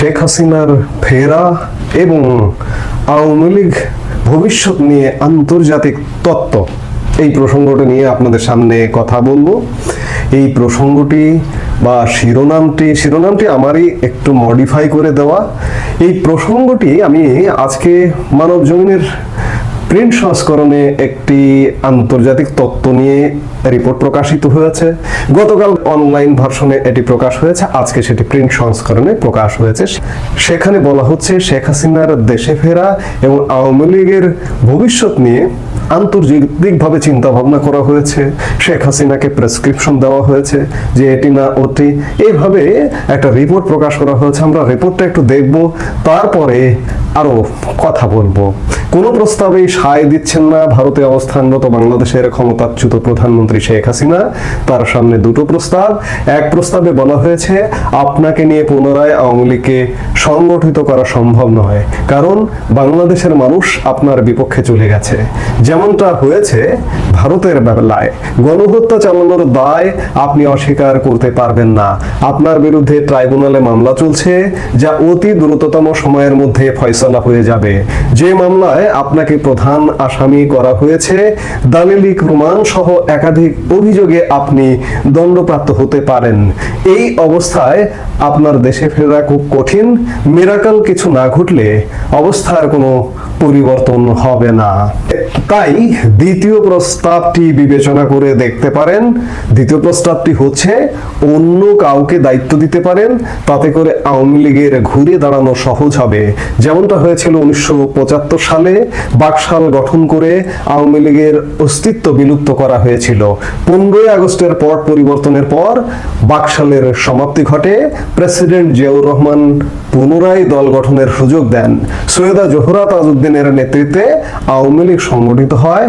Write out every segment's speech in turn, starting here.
শেখ হাসিনার ফেরা এবং আওয়ামী লীগ ভবিষ্যৎ নিয়ে আন্তর্জাতিক তত্ত্ব। এই প্রসঙ্গটি নিয়ে আপনাদের সামনে কথা বলব। এই প্রসঙ্গটি বা শিরোনামটি শিরোনামটি আমারই একটু মডিফাই করে দেওয়া। এই প্রসঙ্গটি আমি আজকে মানব জমিনের প্রিন্ট সংস্করণে একটি আন্তর্জাতিক তত্ত্ব নিয়ে রিপোর্ট প্রকাশিত হয়েছে। গতকাল অনলাইন ভার্সনে এটি প্রকাশ হয়েছে। আজকে সেটি প্রিন্ট সংস্করণে প্রকাশ হয়েছে। সেখানে বলা হচ্ছে, শেখ হাসিনার দেশে ফেরা এবং আওয়ামী লীগের ভবিষ্যৎ নিয়ে আন্তর্জাতিকভাবে চিন্তা ভাবনা করা হয়েছে। শেখ হাসিনাকে প্রেসক্রিপশন দেওয়া হয়েছে যে এটি না ওটি এইভাবে একটা রিপোর্ট প্রকাশ করা হয়েছে। আমরা রিপোর্টটা একটু দেখব। তারপরে আরও কথা বলব। কোন প্রস্তাবেই সায় দিচ্ছেন না। ভারতে অবস্থানরত বাংলাদেশের ক্ষমতাচ্যুত প্রধানমন্ত্রী শেখ হাসিনা। তার সামনে দুটো প্রস্তাব। এক প্রস্তাবে বলা হয়েছে, আপনাকে নিয়ে পুনরায় আওয়ামী লীগকে সংগঠিত করা সম্ভব নয়। কারণ বাংলাদেশের মানুষ আপনার বিপক্ষে চলে গেছে। যেমনটা হয়েছে ভারতের বেলায়। গণহত্যা চালানোর দায় আপনি অস্বীকার করতে পারবেন না। আপনার বিরুদ্ধে ট্রাইব্যুনালে মামলা চলছে, যা অতি দ্রুততম সময়ের মধ্যে ফয়সলা হয়ে যাবে। যে মামলায় আপনাকে প্রধান আসামি করা হয়েছে, দালিলিক প্রমাণ সহ একাধিক অভিযোগে আপনি দণ্ডপ্রাপ্ত হতে পারেন। এই অবস্থায় আপনার দেশে ফেরা খুব কঠিন। মেরাকাল কিছু না ঘটলে অবস্থার কোনো পরিবর্তন হবে না। তাই দ্বিতীয় প্রস্তাবটি বিবেচনা করে দেখতে পারেন। দ্বিতীয় প্রস্তাবটি হচ্ছে, অন্য কাউকে দায়িত্ব দিতে পারেন, তাতে করে আওয়ামী লীগের ঘুরে দাঁড়ানো সহজ হবে। যেমনটা হয়েছিল উনিশশো সালে, বাকশাল গঠন করে আওয়ামী লীগের অস্তিত্ব বিলুপ্ত করা হয়েছিল। পনেরোই আগস্টের পর পরিবর্তনের পর বাকশালের সমাপ্তি ঘটে। প্রেসিডেন্ট জিয়াউর রহমান পুনরায় দল গঠনের সুযোগ দেন। সৈয়দা জোহরা তাজউদ্দিনের নেতৃত্বে আওয়ামী লীগ সংগঠিত হয়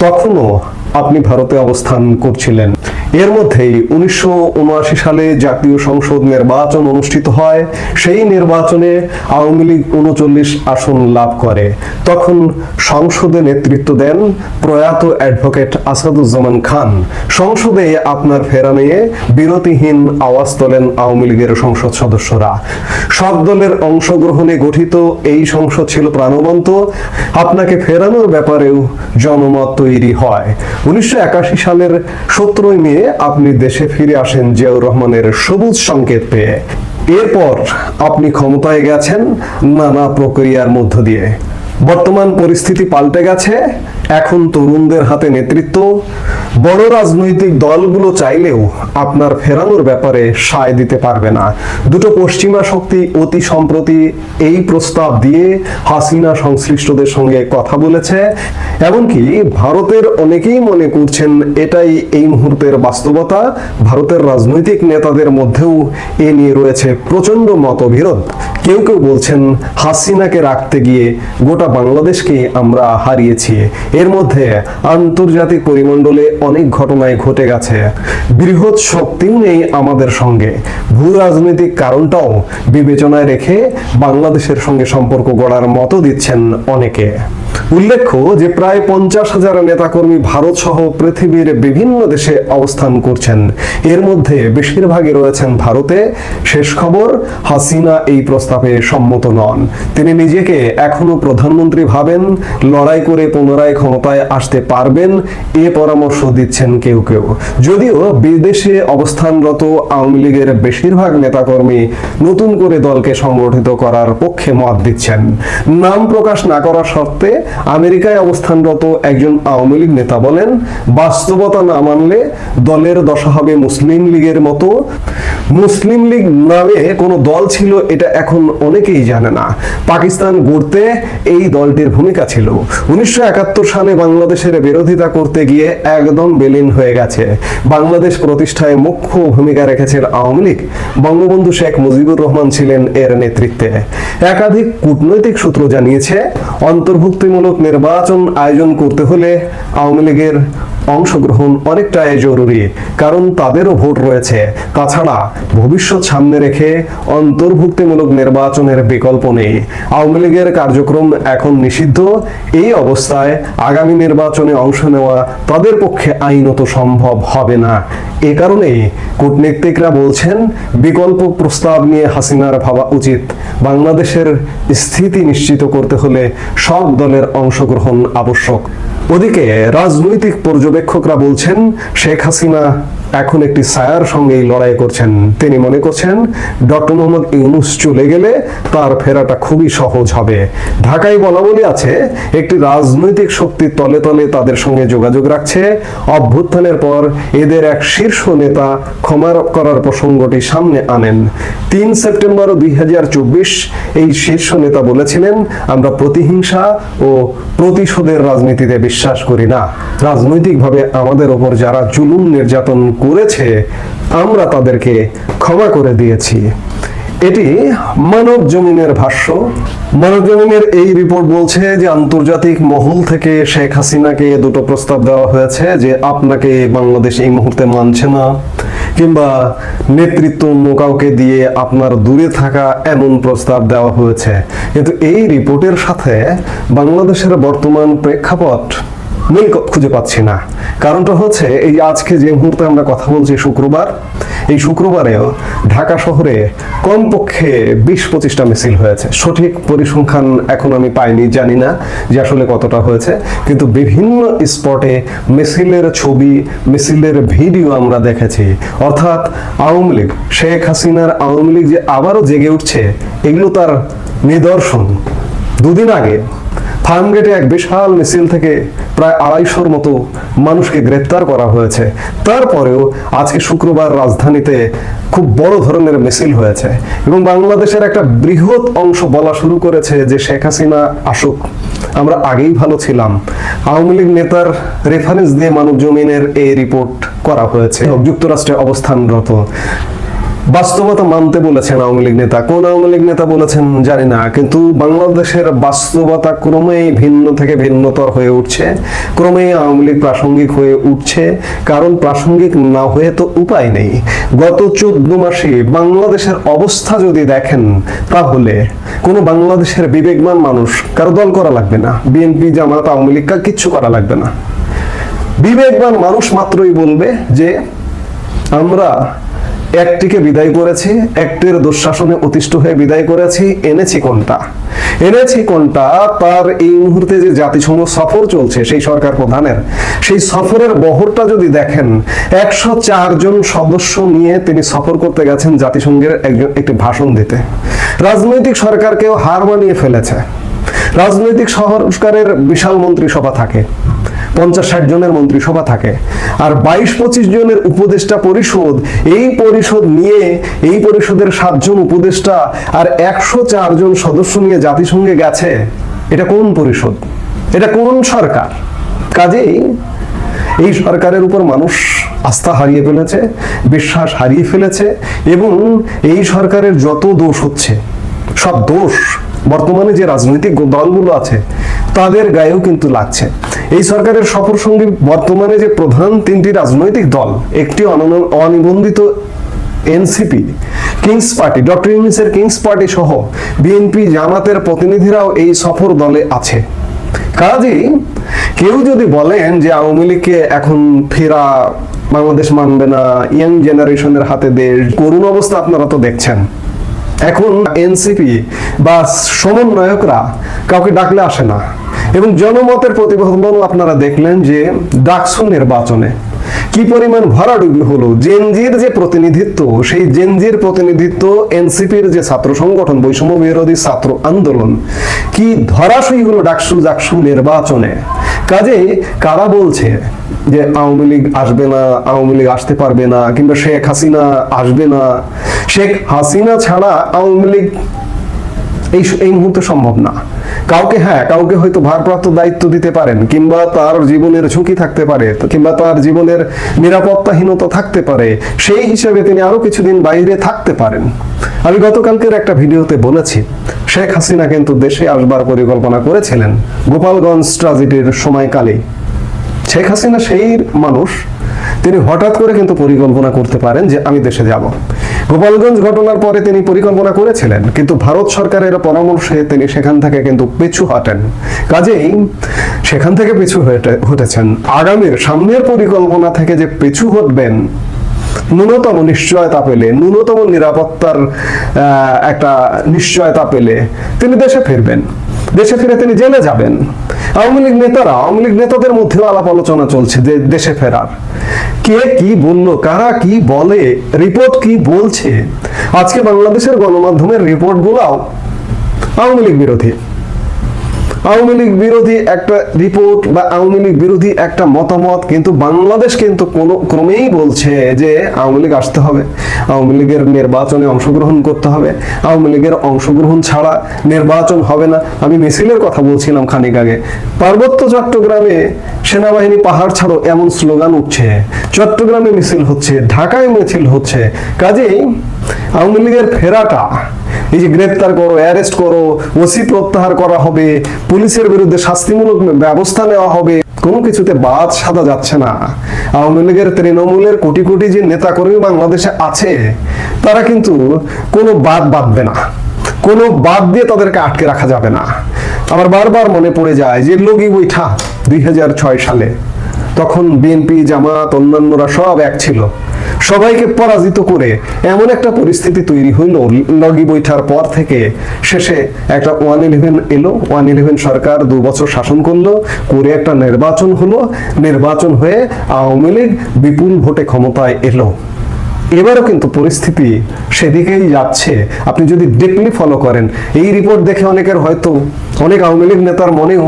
তখনও আপনি ভারতে অবস্থান করছিলেন। এর মধ্যেই উনিশশো উনআশি সালে জাতীয় সংসদ নির্বাচন অনুষ্ঠিত হয়। সেই নির্বাচনে আওয়ামী লীগ উনচল্লিশ আসন লাভ করে। তখন সংসদে নেতৃত্ব দেন প্রয়াত অ্যাডভোকেট আসাদুজ্জামান খান। সংসদে আপনার ফেরা নিয়ে বিরতিহীন আওয়াজ তোলেন আওয়ামী লীগের সংসদ সদস্যরা। সব দলের অংশগ্রহণে গঠিত এই সংসদ ছিল প্রাণবন্ত। আপনাকে ফেরানোর ব্যাপারেও জনমত তৈরি হয়। উনিশশো একাশি সালের সতেরোই মে আপনি দেশে ফিরে আসেন জিয়াউর রহমানের সবুজ সংকেত পেয়ে। এরপর আপনি ক্ষমতায় গেছেন নানা প্রক্রিয়ার মধ্য দিয়ে। বর্তমান পরিস্থিতি পাল্টে গেছে এখন তরুণদের হাতে নেতৃত্ব। বড় রাজনৈতিক দলগুলো চাইলেও আপনার ফেরানোর ব্যাপারে সায় দিতে পারবে না। দুটো পশ্চিমা শক্তি অতি সম্প্রতি এই প্রস্তাব দিয়ে হাসিনা সংশ্লিষ্টদের সঙ্গে কথা বলেছে। এমনকি ভারতের অনেকেই মনে করছেন এটাই এই মুহূর্তের বাস্তবতা। ভারতের রাজনৈতিক নেতাদের মধ্যেও এ নিয়ে রয়েছে প্রচণ্ড মতবিরোধ। কেউ কেউ বলছেন, হাসিনাকে রাখতে গিয়ে গোটা বাংলাদেশকে আমরা হারিয়েছি। এর মধ্যে আন্তর্জাতিক পরিমণ্ডলে অনেক ঘটনায় ঘটে গেছে। বৃহৎ শক্তিও নেই আমাদের সঙ্গে। ভূ রাজনৈতিক কারণটাও বিবেচনায় রেখে বাংলাদেশের সঙ্গে সম্পর্ক গড়ার মতো দিচ্ছেন অনেকে। উল্লেখ্য যে প্রায় পঞ্চাশ হাজার নেতাকর্মী ভারত সহ পৃথিবীর বিভিন্ন দেশে অবস্থান করছেন। এর মধ্যে বেশিরভাগই রয়েছেন ভারতে। শেষ খবর, হাসিনা এই প্রস্তাবে সম্মত নন। তিনি নিজেকে এখনও প্রধানমন্ত্রী ভাবেন, লড়াই করে পুনরায় ক্ষমতায় আসতে পারবেন, এ পরামর্শ দিচ্ছেন কেউ কেউ। যদিও বিদেশে অবস্থানরত আওয়ামী লীগের বেশিরভাগ নেতাকর্মী নতুন করে দলকে সংগঠিত করার পক্ষে মত দিচ্ছেন। নাম প্রকাশ না করা শর্তে আমেরিকায় অবস্থানরত একজন আওয়ামী লীগ নেতা বলেন, বাস্তবতা না মানলে দলের দশা হবে মুসলিম লীগের মতো। মুসলিম লীগ নামে কোনো দল ছিল এটা এখন অনেকেই জানে না। পাকিস্তান গড়তে এই দলটির ভূমিকা ছিল। উনিশশো সালে বাংলাদেশের বিরোধিতা করতে গিয়ে একদম বেলিন হয়ে গেছে। বাংলাদেশ প্রতিষ্ঠায় মুখ্য ভূমিকা রেখেছেন আওয়ামী লীগ। বঙ্গবন্ধু শেখ মুজিবুর রহমান ছিলেন এর নেতৃত্বে। একাধিক কূটনৈতিক সূত্র জানিয়েছে, অন্তর্ভুক্তিমূলক নির্বাচন আয়োজন করতে হলে আওয়ামী লীগের অংশগ্রহণ অনেকটাই জরুরি, কারণ তাদেরও ভোট রয়েছে। তাছাড়া ভবিষ্যৎ সামনে রেখে অন্তর্ভুক্তিমূলক নির্বাচনের বিকল্প নেই। আওয়ামী লীগের কার্যক্রম এখন নিষিদ্ধ। এই অবস্থায় আগামী নির্বাচনে অংশ নেওয়া তাদের পক্ষে আইনত সম্ভব হবে না। এ কারণেই কূটনীতিকরা বলছেন, বিকল্প প্রস্তাব নিয়ে হাসিনার ভাবা উচিত। বাংলাদেশের স্থিতি নিশ্চিত করতে হলে সব দলের অংশগ্রহণ আবশ্যক। ওদিকে রাজনৈতিক পর্যবেক্ষকরা বলছেন শেখ হাসিনা এখন একটি ছায়ার সঙ্গেই লড়াই করছেন। তিনি মনে করছেন, ডক্টর মোহাম্মদ ইউনুস চলে গেলে তার ফেরাটা খুবই সহজ হবে। ঢাকায় বলা বলি আছে, একটি রাজনৈতিক শক্তি তলে তলে তাদের সঙ্গে যোগাযোগ রাখছে। অভ্যুত্থানের পর এদের এক শীর্ষ নেতা ক্ষমা করার প্রসঙ্গটি সামনে আনেন। তিন সেপ্টেম্বর দুই হাজার চব্বিশ এই শীর্ষ নেতা বলেছিলেন, আমরা প্রতিহিংসা ও প্রতিশোধের রাজনীতিতে বিশ্বাস করি না। রাজনৈতিকভাবে আমাদের ওপর যারা জুলুম নির্যাতন করেছে, আমরা তাদেরকে ক্ষমা করে দিয়েছি। এটি মানব জমিনের ভাষ্য। মানব জমিনের এই রিপোর্ট বলছে যে আন্তর্জাতিক মহল থেকে শেখ হাসিনাকে দুটো প্রস্তাব দেওয়া হয়েছে যে আপনাকে বাংলাদেশ এই মুহূর্তে মানছে না, কিংবা নেতৃত্ব অন্য কাউকে দিয়ে আপনার দূরে থাকা এমন প্রস্তাব দেওয়া হয়েছে। কিন্তু এই রিপোর্টের সাথে বাংলাদেশের বর্তমান প্রেক্ষাপট মিল খুঁজে পাচ্ছি না। কারণটা হচ্ছে এই আজকে যে মুহূর্তে আমরা কথা বলছি শুক্রবার, এই শুক্রবারেও ঢাকা শহরে কমপক্ষে বিশ পঁচিশটা মিছিল হয়েছে। সঠিক পরিসংখ্যান এখন আমি পাইনি, জানি না যে আসলে কতটা হয়েছে। কিন্তু বিভিন্ন স্পটে মিছিলের ছবি, মিছিলের ভিডিও আমরা দেখেছি। অর্থাৎ আওয়ামী লীগ, শেখ হাসিনার আওয়ামী লীগ যে আবারও জেগে উঠছে, এগুলো তার নিদর্শন। দুদিন আগে ফার্মগেটে এক বিশাল মিছিল থেকে প্রায় আড়াইশোর মতো মানুষকে গ্রেপ্তার করা হয়েছে। তারপরেও আজকে শুক্রবার রাজধানীতে খুব বড় ধরনের মিছিল হয়েছে এবং বাংলাদেশের একটা বৃহৎ অংশ বলা শুরু করেছে যে শেখ হাসিনা আসুক। আমরা আগেই ভালো ছিলাম। আওয়ামী লীগ নেতার রেফারেন্স দিয়ে মানব জমিনের এই রিপোর্ট করা হয়েছে। যুক্তরাষ্ট্রে অবস্থানরত। বাস্তবতা মানতে বলেছেন আওয়ামী লীগ নেতা। কোন আওয়ামী লীগ নেতা বলেছেন জানি না, কিন্তু বাংলাদেশের বাস্তবতা ক্রমেই ভিন্ন থেকে ভিন্নতর হয়ে উঠছে, ক্রমেই আওয়ামী লীগ প্রাসঙ্গিক হয়ে উঠছে, কারণ প্রাসঙ্গিক না হয়ে তো উপায় নেই। গত চোদ্দ মাসে বাংলাদেশের অবস্থা যদি দেখেন, তাহলে কোনো বাংলাদেশের বিবেকমান মানুষ কারও দল করা লাগবে না, বিএনপি, জামাত, আওয়ামী লীগ কিচ্ছু করা লাগবে না। বিবেকবান মানুষ মাত্রই বলবে যে আমরা একটিকে বিদায় করেছি, একটির দুঃশাসনে অতিষ্ঠ হয়ে বিদায় করেছি, এনেছি কোনটা? এনেছি কোনটা? তার এই মুহূর্তে যে জাতিসংঘ সফর চলছে, সেই সরকার প্রধানের, সেই সফরের বহরটা যদি দেখেন, একশো জন সদস্য নিয়ে তিনি সফর করতে গেছেন জাতিসংঘের একজন, একটি ভাষণ দিতে। রাজনৈতিক সরকারকেও হার মানিয়ে ফেলেছে। রাজনৈতিক সংস্কারের বিশাল মন্ত্রিসভা থাকে। পঞ্চাশ ষাট জনের মন্ত্রিসভা থাকে। আর বাইশ পঁচিশ জনের উপদেষ্টা পরিষদ, এই পরিষদ নিয়ে, এই পরিষদের সাতজন উপদেষ্টা আর একশো চার জন সদস্য নিয়ে জাতিসংঘে গেছে, এটা কোন পরিষদ? এটা কোন সরকার? কাজেই এই সরকারের উপর মানুষ আস্থা হারিয়ে ফেলেছে, বিশ্বাস হারিয়ে ফেলেছে, এবং এই সরকারের যত দোষ হচ্ছে, সব দোষ বর্তমানে যে রাজনৈতিক দলগুলো আছে, তাদের গায়েও কিন্তু লাগছে। এই সরকারের সফর সঙ্গী বর্তমানে যে প্রধান তিনটি রাজনৈতিক দল, একটি অনিবন্ধিত এনসিপি, কিংস পার্টি, ডক্টর ইউনিসের কিংস পার্টি সহ বিএনপি জামাতের প্রতিনিধিরাও এই সফর দলে আছে। কাজেই কেউ যদি বলেন যে আওয়ামী লীগকে এখন ফেরা বাংলাদেশ মানবে না, ইয়াং জেনারেশনের হাতে দেশ, করুণ অবস্থা আপনারা তো দেখছেন। এখন এনসিপি বা সমন্বয়করা কাউকে ডাকলে আসে না। এবং জনমতের প্রতিবেদনও আপনারা দেখলেন যে ডাকসু নির্বাচনে কি পরিমাণ ভরাডুবি হলো? জেনজির যে প্রতিনিধিত্ব, সেই জেনজির প্রতিনিধিত্ব এনসিপির যে ছাত্র সংগঠন, বৈষম্য বিরোধী ছাত্র আন্দোলন, কি ধরাশয়ী হলো ডাকসু জাকসু নির্বাচনে? কাজে কারা বলছে যে আওয়ামী লীগ আসবে না, আওয়ামী লীগ আসতে পারবে না, কিংবা শেখ হাসিনা আসবে না? শেখ হাসিনা ছাড়া আওয়ামী লীগ এই মুহূর্তে সম্ভব না। কাউকে হ্যাঁ কাউকে হয়তো ভারপ্রাপ্ত দায়িত্ব দিতে পারেন, কিংবা তার জীবনের ঝুঁকি থাকতে পারে, কিংবা তার জীবনের নিরাপত্তাহীনতা থাকতে পারে, সেই হিসেবে তিনি আরও কিছুদিন বাইরে থাকতে পারেন। আমি গতকালকের একটা ভিডিওতে বলেছি, শেখ হাসিনা কিন্তু দেশে আসবার পরিকল্পনা করেছিলেন, গোপালগঞ্জ ট্রাজেডির সময়কালে শেখ হাসিনা সেই মানুষ, তিনি হঠাৎ করে কিন্তু পরিকল্পনা করতে পারেন যে আমি দেশে যাব। গোপালগঞ্জ ঘটনার পরে তিনি পরিকল্পনা করেছিলেন, কিন্তু ভারত সরকারের পরামর্শে তিনি সেখান থেকে কিন্তু পিছু হটেন। কাজেই সেখান থেকে পিছু হটে- হটেছেন। আগামীর সামনের পরিকল্পনা থেকে যে পিছু হটবেন, ন্যূনতম নিশ্চয়তা পেলে, ন্যূনতম নিরাপত্তার একটা নিশ্চয়তা পেলে তিনি দেশে ফিরবেন। দেশে ফিরে তিনি জেলে যাবেন। আওয়ামী লীগ নেতারা, আওয়ামী লীগ নেতাদের মধ্যেও আলাপ আলোচনা চলছে যে দেশে ফেরার। কে কি বলল, কারা কি বলে, রিপোর্ট কি বলছে? আজকে বাংলাদেশের গণমাধ্যমের রিপোর্ট গুলাও আওয়ামী লীগ বিরোধী। আওয়ামী লীগ বিরোধী একটা রিপোর্ট বা আওয়ামী লীগ বিরোধী একটা মতামত কিন্তু বাংলাদেশ কিন্তু কোনো ক্রমেই বলছে যে আওয়ামী লীগ আসতে হবে। আওয়ামী লীগের নির্বাচনে অংশগ্রহণ করতে হবে। আওয়ামী লীগের অংশগ্রহণ ছাড়া নির্বাচন হবে না। আমি মিছিলের কথা বলছিলাম খানিক আগে। পার্বত্য চট্টগ্রামে সেনাবাহিনী পাহাড় ছাড়ো এমন স্লোগান উঠছে। চট্টগ্রামে মিছিল হচ্ছে, ঢাকায় মিছিল হচ্ছে। কাজেই আওয়ামী লীগের ফেরাটা এই যে গ্রেপ্তার করো, অ্যারেস্ট করো, ওসি প্রত্যাহার করা হবে, পুলিশের বিরুদ্ধে শাস্তিমূলক ব্যবস্থা নেওয়া হবে। কোনো কিছুতে বাদ সাদা যাচ্ছে না। আওয়ামী লীগের তৃণমূলের কোটি কোটি যে নেতাকর্মী বাংলাদেশে আছে, তারা কিন্তু কোনো বাদ বাঁধবে না। কোনো বাদ দিয়ে তাদেরকে আটকে রাখা যাবে না। আবার বারবার মনে পড়ে যায় যে লগি বৈঠা দুই হাজার ছয় সালে, তখন বিএনপি, জামাত, অন্যান্যরা সব এক ছিল। সবাইকে পরাজিত করে এমন একটা পরিস্থিতি তৈরি হইল লগি বৈঠার পর থেকে। শেষে একটা ওয়ান ইলেভেন এলো, ওয়ান ইলেভেন সরকার দু বছর শাসন করল, করে একটা নির্বাচন হলো। নির্বাচন হয়ে আওয়ামী লীগ বিপুল ভোটে ক্ষমতায় এলো। এবারও কিন্তু পরিস্থিতি সেদিকেই যাচ্ছে। আপনি যদি ডিপলি ফলো করেন, এই রিপোর্ট দেখে অনেকের হয়তো, অনেক আওয়ামী লীগ নেতার মনেও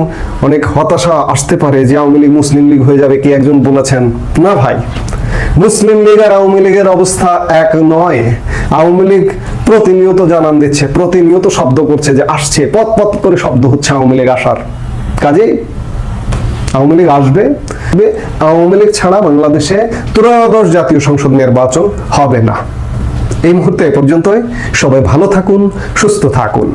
অনেক হতাশা আসতে পারে যে আওয়ামী লীগ মুসলিম লীগ হয়ে যাবে, কি একজন বলেছেন? না ভাই। মুসলিম লীগ আর আওয়ামী লীগের অবস্থা এক নয়। আওয়ামী লীগ প্রতিনিয়ত জানান দিচ্ছে, প্রতিনিয়ত শব্দ করছে যে আসছে, পথ পথ করে শব্দ হচ্ছে আওয়ামী লীগ আসার। কাজেই আওয়ামী লীগ আসবে আওয়ামী লীগ ছাড়া বাংলাদেশে ত্রয়োদশ জাতীয় সংসদ নির্বাচন হবে না। এই মুহূর্তে পর্যন্তই। সবাই ভালো থাকুন, সুস্থ থাকুন।